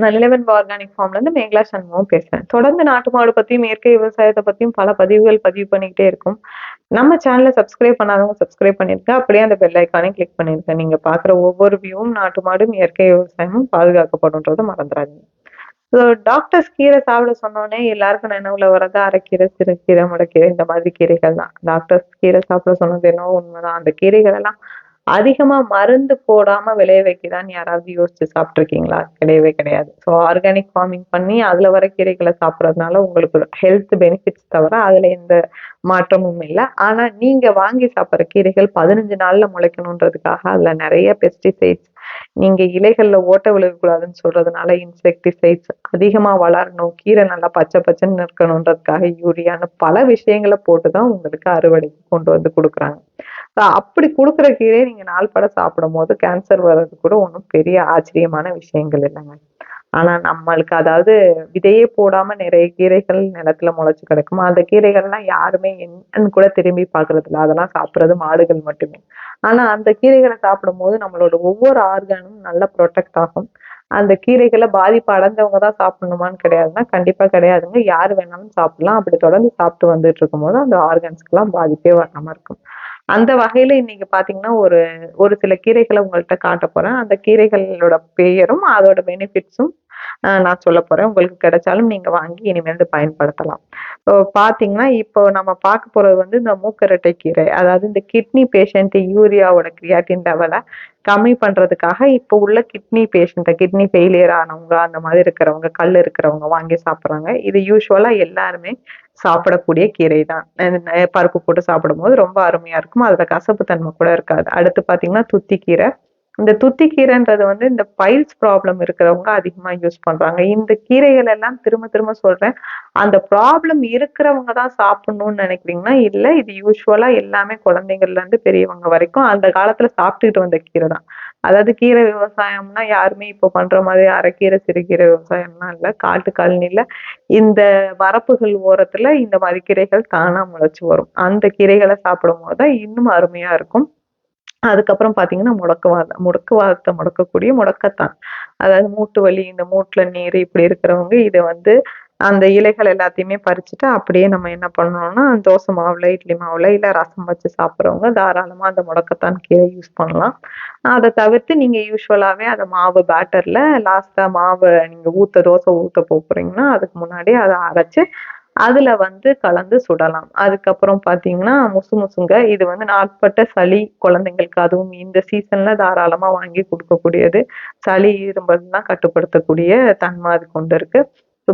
நான் நிலவன் ஆர்கானிக் ஃபார்ம்ல இருந்து மேகலா சண்முகம் பேசுறேன். தொடர்ந்து நாட்டு மாடு பத்தியும் இயற்கை விவசாயத்தை பத்தியும் பல பதிவுகள் பதிவு பண்ணிக்கிட்டே இருக்கும். நம்ம சேனலை சப்ஸ்கிரைப் பண்ணாதவங்க சப்ஸ்கிரைப் பண்ணிருக்க அப்படியே அந்த பெல் ஐக்கானே கிளிக் பண்ணிருக்கேன் நீங்க பாக்குற ஒவ்வொரு வியூவும் நாட்டு மாடும் இயற்கை விவசாயமும் பாதுகாக்கப்படும்ன்றதை மறந்துடாதீங்க. ஸோ டாக்டர்ஸ் கீரை சாப்பிட சொன்னோடனே எல்லாருக்கும் நினைவுல வர்றது அரைக்கீரை சிறுகீரை முடக்கீரை இந்த மாதிரி கீரைகள் தான். டாக்டர்ஸ் கீரை சாப்பிட சொன்னது என்னவோ உண்மைதான். அந்த கீரைகள் எல்லாம் அதிகமா மருந்து போடாம விளைய வைக்கதான்னு யாராவது யோசிச்சு சாப்பிட்ருக்கீங்களா கிடையவே கிடையாது. ஸோ ஆர்கானிக் ஃபார்மிங் பண்ணி அதுல வர கீரைகளை சாப்பிட்றதுனால உங்களுக்கு ஹெல்த் பெனிஃபிட்ஸ் தவிர அதுல எந்த மாற்றமும் இல்லை. ஆனா நீங்க வாங்கி சாப்பிட்ற கீரைகள் பதினஞ்சு நாள்ல முளைக்கணுன்றதுக்காக அதுல நிறைய பெஸ்டிசைட்ஸ் நீங்க இலைகள்ல ஓட்ட விழுகக்கூடாதுன்னு சொல்றதுனால இன்செக்டிசைட்ஸ் அதிகமா வளரணும் கீரை நல்லா பச்சை பச்சைன்னு இருக்கணுன்றதுக்காக யூரியான்னு பல விஷயங்களை போட்டுதான் உங்களுக்கு அறுவடைக்கு கொண்டு வந்து கொடுக்குறாங்க. அப்படி கொடுக்குற கீரையை நீங்க நாள் பட சாப்பிடும் போது கேன்சர் வர்றது கூட ஒன்றும் பெரிய ஆச்சரியமான விஷயங்கள் இல்லைங்க. ஆனா நம்மளுக்கு அதாவது விதையே போடாம நிறைய கீரைகள் நிலத்துல முளைச்சி கிடக்கும்? அந்த கீரைகள்லாம் யாருமே என்னன்னு கூட திரும்பி பார்க்கறது இல்லை. அதெல்லாம் சாப்பிட்றது மாடுகள் மட்டுமே. ஆனா அந்த கீரைகளை சாப்பிடும் போது நம்மளோட ஒவ்வொரு ஆர்கானும் நல்லா ப்ரொடெக்ட் ஆகும். அந்த கீரைகளை பாதிப்பு அடைஞ்சவங்க தான் சாப்பிடணுமான்னு கிடையாதுன்னா கண்டிப்பா கிடையாதுங்க. யார் வேணாலும் சாப்பிடலாம். அப்படி தொடர்ந்து சாப்பிட்டு வந்துட்டு இருக்கும்போது அந்த ஆர்கன்ஸ்க்கெல்லாம் பாதிப்பே வராமல் இருக்கும். அந்த வகையில இன்னைக்கு பாத்தீங்கன்னா ஒரு ஒரு சில கீரைகளை உங்கள்கிட்ட காட்ட போறேன். அந்த கீரைகளோட பெயரும் அதோட பெனிஃபிட்ஸும் நான் சொல்ல போறேன். உங்களுக்கு கிடைச்சாலும் நீங்க வாங்கி இனிமேல் பயன்படுத்தலாம். பார்த்தீங்கன்னா இப்போ நம்ம பார்க்க போகிறது வந்து இந்த மூக்கரட்டை கீரை. அதாவது இந்த கிட்னி பேஷண்ட் யூரியாவோட கிரியாட்டின் லெவலை கம்மி பண்ணுறதுக்காக இப்போ உள்ள கிட்னி பேஷண்ட்டை கிட்னி ஃபெயிலியர் ஆனவங்க அந்த மாதிரி இருக்கிறவங்க கல் இருக்கிறவங்க வாங்கி சாப்பிட்றாங்க. இது யூஸ்வலாக எல்லாருமே சாப்பிடக்கூடிய கீரை தான். பருப்பு போட்டு சாப்பிடும் போது ரொம்ப அருமையாக இருக்கும். அதில் கசப்பு தன்மை கூட இருக்காது. அடுத்து பார்த்தீங்கன்னா துத்தி கீரை. இந்த துத்தி கீரைன்றது வந்து இந்த பைல்ஸ் ப்ராப்ளம் இருக்கிறவங்க அதிகமாக யூஸ் பண்ணுறாங்க இந்த கீரைகள் எல்லாம் திரும்ப திரும்ப சொல்கிறேன் அந்த ப்ராப்ளம் இருக்கிறவங்க தான் சாப்பிடணும்னு நினைக்கிறீங்கன்னா இல்லை இது யூஸ்வலாக எல்லாமே குழந்தைங்கள்லேருந்து பெரியவங்க வரைக்கும் அந்த காலத்தில் சாப்பிட்டுக்கிட்டு வந்த கீரை தான். அதாவது கீரை விவசாயம்னா யாருமே இப்போ பண்ற மாதிரி அரைக்கீரை சிறுகீரை விவசாயம்லாம் இல்லை. காட்டு காலனில இந்த வரப்புகள் ஓரத்துல இந்த மாதிரி கீரைகள் தானா முளைச்சு வரும். அந்த கீரைகளை சாப்பிடும் போது தான் இன்னும் அருமையா இருக்கும். அதுக்கப்புறம் பார்த்தீங்கன்னா முடக்குவாதம் முடக்குவாதத்தை முடக்கக்கூடிய முடக்கத்தான். அதாவது மூட்டு வலி இந்த மூட்டுல நீர் இப்படி இருக்கிறவங்க இதை வந்து அந்த இலைகள் எல்லாத்தையுமே பறிச்சுட்டு அப்படியே நம்ம என்ன பண்ணணும்னா தோசை மாவுல இட்லி மாவுல இல்லை ரசம் வச்சு சாப்பிட்றவங்க தாராளமாக அந்த முடக்கத்தான் கீரை யூஸ் பண்ணலாம். அதை தவிர்த்து நீங்க யூஸ்வலாவே அந்த மாவு பேட்டர்ல லாஸ்டா மாவை நீங்க ஊத்த தோசை ஊத்த போறீங்கன்னா அதுக்கு முன்னாடி அதை அரைச்சு அதுல வந்து கலந்து சுடலாம். அதுக்கப்புறம் பாத்தீங்கன்னா முசு முசுங்க இது வந்து நாட்பட்ட சளி குழந்தைங்களுக்கு அதுவும் இந்த சீசன்ல தாராளமா வாங்கி கொடுக்கக்கூடியது. சளி இரும்பல்லாம் கட்டுப்படுத்தக்கூடிய தன்மை அது கொண்டு இருக்கு.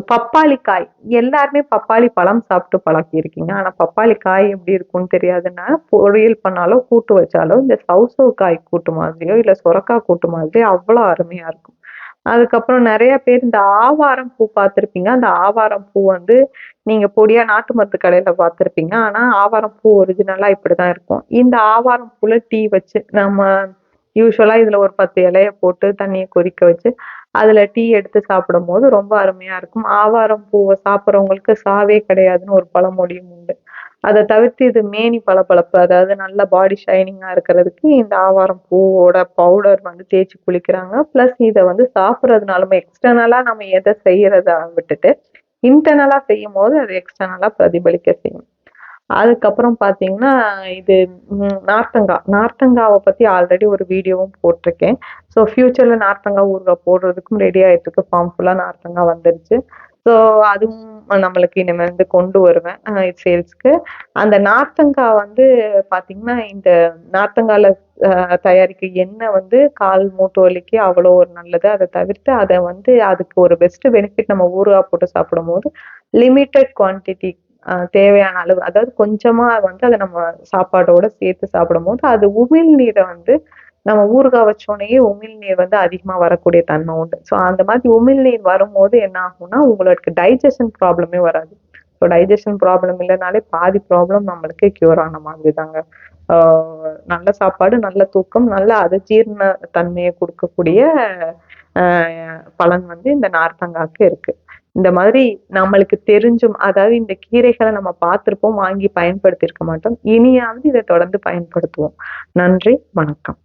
பப்பாளி காய் எல்லாருமே பப்பாளி பழம் சாப்பிட்டு பழக்கி இருக்கீங்க ஆனா பப்பாளி காய் எப்படி இருக்கும்னு தெரியாதுன்னா பொரியல் பண்ணாலோ கூட்டு வச்சாலோ இந்த சவுசவு காய் கூட்டு மாதிரியோ இல்ல சுரக்காய் கூட்டு மாதிரியோ அவ்வளோ அருமையா இருக்கும். அதுக்கப்புறம் நிறைய பேர் இந்த ஆவாரம் பூ பார்த்துருப்பீங்க. அந்த ஆவாரம் பூ வந்து நீங்கள் பொடியாக நாட்டு மருந்து கடையில் பார்த்துருப்பீங்க. ஆனால் ஆவாரம் பூ ஒரிஜினலாக இப்படி தான் இருக்கும். இந்த ஆவாரம் பூவில் டீ வச்சு நம்ம யூஸ்வலாக இதில் ஒரு பத்து இலையை போட்டு தண்ணியை கொதிக்க வச்சு அதில் டீ எடுத்து சாப்பிடும் போது ரொம்ப அருமையாக இருக்கும். ஆவாரம் பூவை சாப்பிட்றவங்களுக்கு சாவே கிடையாதுன்னு ஒரு பழமொழியும் உண்டு. அதை தவிர்த்து இது மேனி பளபளப்பு அதாவது நல்ல பாடி ஷைனிங்காக இருக்கிறதுக்கு இந்த ஆவாரம் பூவோட பவுடர் வந்து தேய்ச்சி குளிக்கிறாங்க. ப்ளஸ் இதை வந்து சாப்பிட்றதுனாலுமே எக்ஸ்டர்னலாக நம்ம எதை செய்கிறத விட்டுட்டு இன்டர்னலாக செய்யும் போது அது எக்ஸ்டர்னலாக பிரதிபலிக்க செய்யும். அதுக்கப்புறம் பார்த்தீங்கன்னா இது நார்த்தங்காய் நார்த்தங்காவை பற்றி ஆல்ரெடி ஒரு வீடியோவும் போட்டிருக்கேன். ஸோ ஃப்யூச்சரில் நார்த்தங்காய் ஊறுகாய் போடுறதுக்கும் ரெடி ஆகிட்டு இருக்கு ஃபார்ம் ஃபுல்லாக நார்த்தங்காய் வந்துருச்சு. ஸோ அதுவும் நம்மளுக்கு இனிமேல் கொண்டு வருவேன் சேல்ஸ்க்கு அந்த நார்த்தங்காய் வந்து பார்த்தீங்கன்னா இந்த நார்த்தங்காயில் தயாரிக்க எண்ணெய் வந்து கால் மூட்டு வலிக்கு அவ்வளோ ஒரு நல்லது. அதை தவிர்த்து அதை வந்து அதுக்கு ஒரு பெஸ்ட் பெனிஃபிட் நம்ம ஊறுகாய் போட்டு சாப்பிடும் போது லிமிட்டட் குவான்டிட்டி தேவையான அளவு. அதாவது கொஞ்சமா வந்து அதை நம்ம சாப்பாடோட சேர்த்து சாப்பிடும் போது அது உமிழ் நீரை வந்து நம்ம ஊறுகாய் வச்சோடனேயே உமிழ்நீர் வந்து அதிகமா வரக்கூடிய தன்மை உண்டு. ஸோ அந்த மாதிரி உமிழ்நீர் வரும்போது என்ன ஆகும்னா உங்களுக்கு டைஜஷன் ப்ராப்ளமே வராது. ஸோ டைஜஷன் ப்ராப்ளம் இல்லைனாலே பாதி ப்ராப்ளம் நம்மளுக்கு கியூர் ஆன மாதிரி தாங்க நல்ல சாப்பாடு நல்ல தூக்கம் நல்ல அது ஜீர்ண தன்மையை கொடுக்கக்கூடிய பலன் வந்து இந்த நார்த்தங்காக்கு இருக்கு. இந்த மாதிரி நம்மளுக்கு தெரிஞ்சும் அதாவது இந்த கீரைகளை நம்ம பார்த்துருப்போம் வாங்கி பயன்படுத்தியிருக்க மாட்டோம். இனியாவது இதை தொடர்ந்து பயன்படுத்துவோம். நன்றி வணக்கம்.